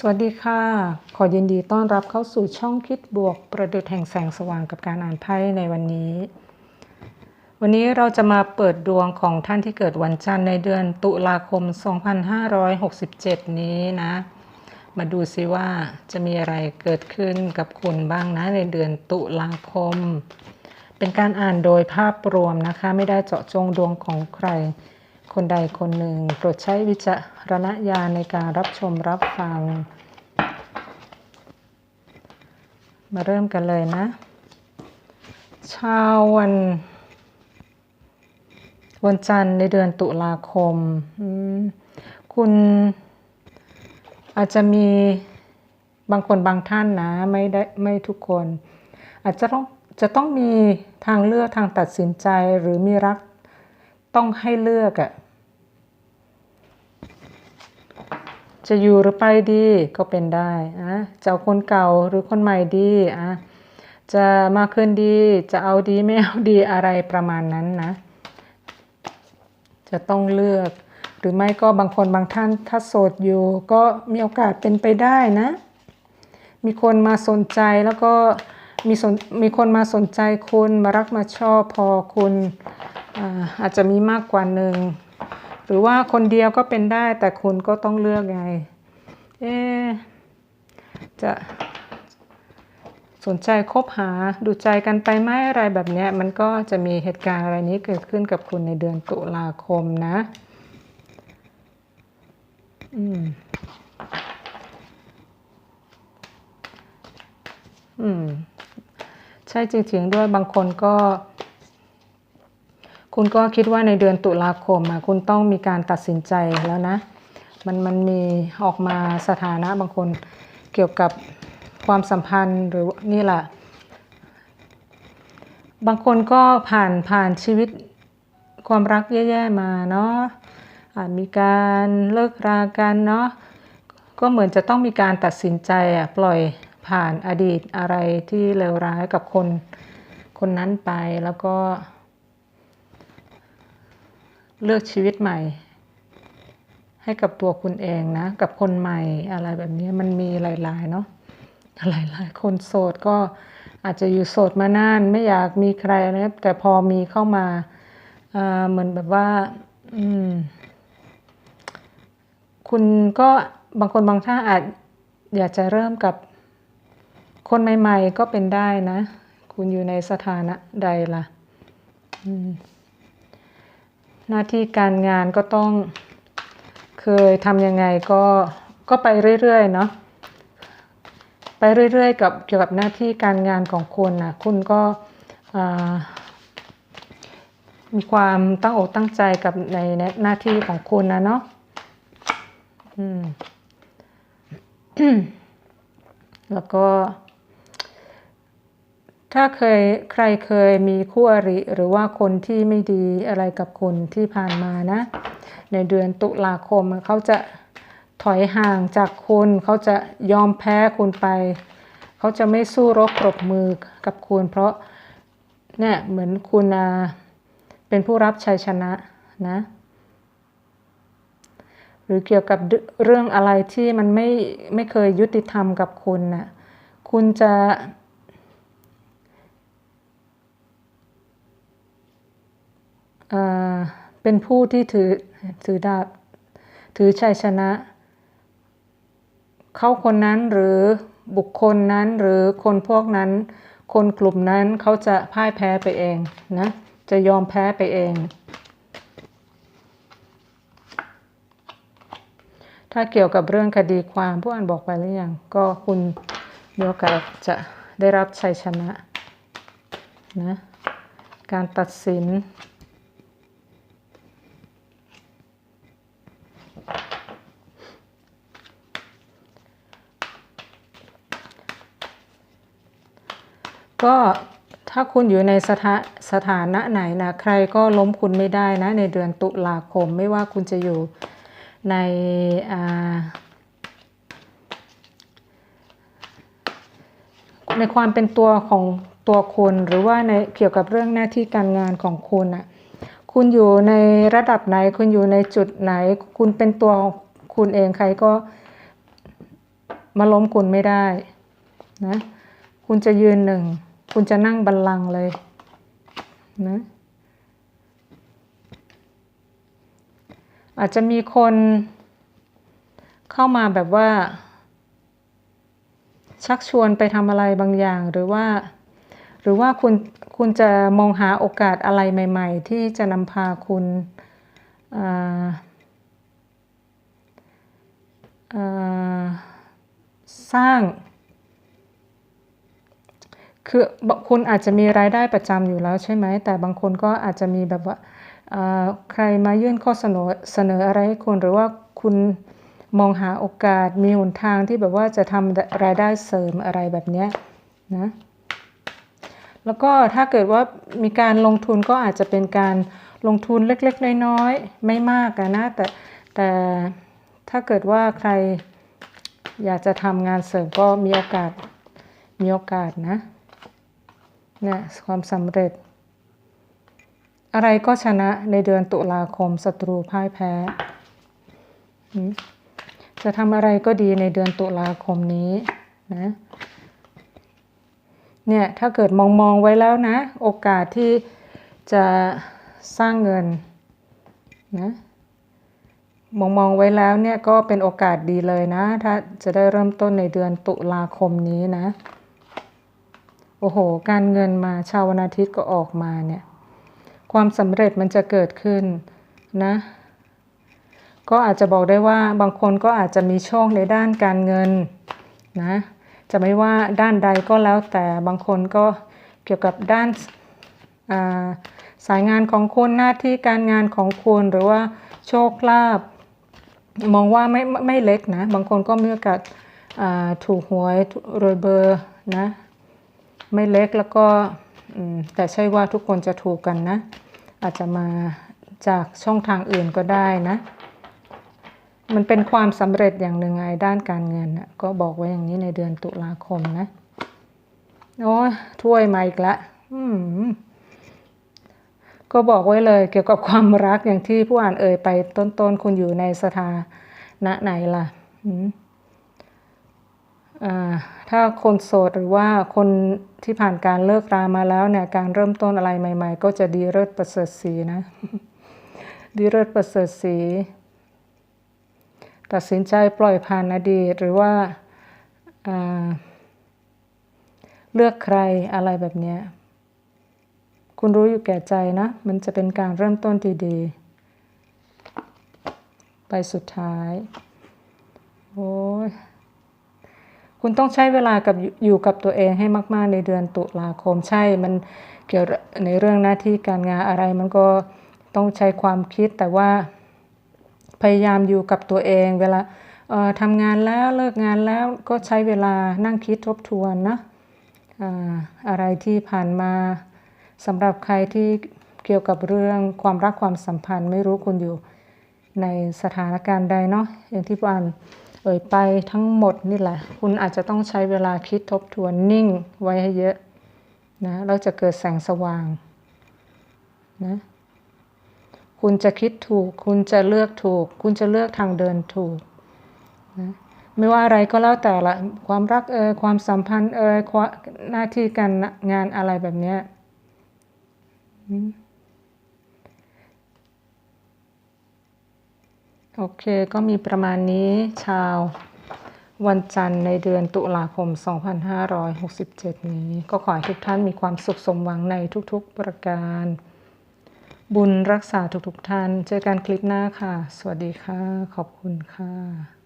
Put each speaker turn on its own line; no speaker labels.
สวัสดีค่ะ ขอยินดีต้อนรับเข้าสู่ช่องคิดบวก ประดุจแห่งแสงสว่างกับการอ่านไพ่ในวันนี้ วันนี้เราจะมาเปิดดวงของท่านที่เกิดวันจันทร์ในเดือนตุลาคม 2567 นี้นะ มาดูซิว่าจะมีอะไรเกิดขึ้นกับคุณบ้างนะในเดือนตุลาคม เป็นการอ่านโดยภาพรวมนะคะ ไม่ได้เจาะจงดวงของใคร คนใดคนหนึ่งโปรดใช้วิจารณญาณในการรับชมรับฟัง มาเริ่มกันเลยนะ ชาววันวันจันทร์ในเดือนตุลาคม คุณอาจจะมีบางคนบางท่านนะ ไม่ได้ไม่ทุกคน อาจจะต้องจะต้องมีทางเลือกทางตัดสินใจหรือมีรัก ต้องให้เลือกอะจะอยู่หรือไปดีก็เป็นได้อะจะเอาคนเก่าหรือคนใหม่ดีอะจะมาคืนดี จะเอาดีไม่เอาดีอะไรประมาณนั้นนะ จะต้องเลือก หรือไม่ก็บางคนบางท่านถ้าโสดอยู่ ก็มีโอกาสเป็นไปได้นะ มีคนมาสนใจแล้วก็มีสนมีคนมาสนใจคุณมารักมาชอบพอคุณ อาจจะมีมากกว่าหนึ่งหรือว่าคนเดียวก็เป็นได้แต่คุณก็ต้องเลือกไง เอจะสนใจคบหาดูใจกันไปไหมอะไรแบบนี้มันก็จะมีเหตุการณ์อะไรนี้เกิดขึ้นกับคุณในเดือนตุลาคมนะ อืม อืม ใช่จริงๆด้วยบางคนก็ คุณก็คิดว่าในเดือนตุลาคมคุณต้องมีการตัดสินใจแล้วนะ มันมันมีออกมาสถานะบางคนเกี่ยวกับความสัมพันธ์หรือนี่แหละ บางคนก็ผ่านผ่านชีวิตความรักแย่ๆมาเนาะอาจมีการเลิกรากันเนาะก็เหมือนจะต้องมีการตัดสินใจอะปล่อยผ่านอดีตอะไรที่เลวร้ายกับคนคนนั้นไปแล้วก็ เลือกชีวิตใหม่ ให้กับตัวคุณเองนะ กับคนใหม่อะไรแบบนี้มันมีหลายๆเนาะหลายๆคนโสดก็อาจจะอยู่โสดมานานไม่อยากมีใครนะแต่พอมีเข้ามาเหมือนแบบว่าคุณก็บางคนบางท่านอาจอยากจะเริ่มกับคนใหม่ ๆ ก็เป็นได้นะ คุณอยู่ในสถานะใดล่ะ อืม หน้าที่การงานก็ต้องเคยทำยังไงก็ก็ไปเรื่อยๆเนาะไปเรื่อยๆ กับเกี่ยวกับหน้าที่การงานของคุณนะคุณก็มีความตั้งอกตั้งใจกับในหน้าที่ของคุณนะเนาะแล้วก็ ถ้าเคยใครเคยมีคู่อริ หรือว่าคนที่ไม่ดีอะไรกับคุณที่ผ่านมานะ ในเดือนตุลาคมเขาจะถอยห่างจากคุณเขาจะยอมแพ้คุณไป เขาจะไม่สู้รบปรบมือกับคุณ เพราะเนี่ยเหมือนคุณเป็นผู้รับชัยชนะนะ หรือเกี่ยวกับเรื่องอะไรที่มันไม่ไม่เคยยุติธรรมกับคุณนะ่ะคุณจะ เป็นผู้ที่ถือถือดาบถือชัยชนะ เขาคนนั้นหรือบุคคลนั้นหรือคนพวกนั้น คนกลุ่มนั้นเขาจะพ่ายแพ้ไปเองนะจะยอมแพ้ไปเอง ถ้าเกี่ยวกับเรื่องคดีความผู้อ่านบอกไปหรือยังก็คุณมีโอกาสจะได้รับชัยชนะนะการตัดสิน ก็ถ้าคุณอยู่ในสถาสถานะไหนนะใครก็ล้มคุณไม่ได้นะในเดือนตุลาคมไม่ว่าคุณจะอยู่ในในความเป็นตัวของตัวคุณหรือว่าในเกี่ยวกับเรื่องหน้าที่การงานของคุณอะคุณอยู่ในระดับไหน คุณอยู่ในจุดไหน คุณเป็นตัวคุณเองใครก็มาล้มคุณไม่ได้นะคุณจะยืนหนึ่ง คุณจะนั่งบัลลังก์เลยนะอาจจะมีคนเข้ามาแบบว่า ชักชวนไปทำอะไรบางอย่างหรือว่า หรือว่าคุณคุณจะมองหาโอกาสอะไรใหม่ ๆ ที่จะนำพาคุณสร้าง คือคุณอาจจะมีรายได้ประจำอยู่แล้วใช่ไหม แต่บางคนก็อาจจะมีแบบว่าใครมายื่นข้อเสนอเสนออะไรให้คุณหรือว่าคุณมองหาโอกาสมีหนทางที่แบบว่าจะทำรายได้เสริมอะไรแบบนี้นะแล้วก็ถ้าเกิดว่ามีการลงทุนก็อาจจะเป็นการลงทุนเล็กๆ น้อยๆ ไม่มากนะแต่แต่ถ้าเกิดว่าใครอยากจะทำงานเสริมก็มีโอกาสมีโอกาสนะ นี่ยความสำเร็จ อะไรก็ชนะในเดือนตุลาคมศัตรูพ่ายแพ้ จะทำอะไรก็ดีในเดือนตุลาคมนี้นะเนี่ยถ้าเกิดมองมองไว้แล้วนะ โอกาสที่จะสร้างเงินนะมองมองไว้แล้วเนี่ยก็เป็นโอกาสดีเลยนะ ถ้าจะได้เริ่มต้นในเดือนตุลาคมนี้นะ โอ้โห การเงินมาชาววันอาทิตย์ก็ออกมาเนี่ย ความสำเร็จมันจะเกิดขึ้นนะ ก็อาจจะบอกได้ว่าบางคนก็อาจจะมีโชคในด้านการเงินนะ จะไม่ว่าด้านใดก็แล้วแต่บางคนก็เกี่ยวกับด้านสายงานของคุณหน้าที่การงานของคุณหรือว่าโชคลาภมองว่าไม่ไม่เล็กนะ บางคนก็มีโอกาสถูกหวยรวยเบอร์นะ ไม่เล็กแล้วก็แต่ใช่ว่าทุกคนจะถูกกันนะ อาจจะมาจากช่องทางอื่นก็ได้นะ มันเป็นความสำเร็จอย่างหนึ่งไงด้านการเงินก็บอกไว้อย่างนี้ในเดือนตุลาคมนะ โอ้ยถ้วยมาอีกละก็บอกไว้เลยเกี่ยวกับความรักอย่างที่ผู้อ่านเอ่ยไปต้นๆ คุณอยู่ในสถานะไหนล่ะ ถ้าคนโสดหรือว่าคนที่ผ่านการเลิกรามาแล้วเนี่ยการเริ่มต้นอะไรใหม่ ๆ ก็จะดีเลิศประเสริฐสีนะ ดีเลิศประเสริฐสีตัดสินใจปล่อยผ่านอดีตหรือว่าเลือกใครอะไรแบบนี้คุณรู้อยู่แก่ใจนะ มันจะเป็นการเริ่มต้นที่ดี ไปสุดท้าย โอ้ย คุณต้องใช้เวลากับอยู่กับตัวเองให้มาก ๆ ในเดือนตุลาคมใช่ มันเกี่ยวในเรื่องหน้าที่การงานอะไร มันก็ต้องใช้ความคิดแต่ว่าพยายามอยู่กับตัวเอง เวลาทำงานแล้วเลิกงานแล้วก็ใช้เวลานั่งคิดทบทวนนะอะไรที่ผ่านมาสำหรับใครที่เกี่ยวกับเรื่องความรักความสัมพันธ์ ไม่รู้คุณอยู่ในสถานการณ์ใดเนาะอย่างที่ปาน เอ่ยไปทั้งหมดนี่แหละ คุณอาจจะต้องใช้เวลาคิดทบทวนนิ่งไว้ให้เยอะนะแล้วจะเกิดแสงสว่างนะคุณจะคิดถูก คุณจะเลือกถูก คุณจะเลือกทางเดินถูกนะไม่ว่าอะไรก็แล้วแต่ละความรักเอ่ยความสัมพันธ์เอ่ยหน้าที่การงานอะไรแบบนี้ โอเคก็มีประมาณนี้ชาววันจันทร์ในเดือนตุลาคม 2567 นี้ ก็ขอให้ทุกท่านมีความสุขสมหวังในทุกๆประการ บุญรักษาทุกๆท่าน เจอกันคลิปหน้าค่ะ สวัสดีค่ะ ขอบคุณค่ะ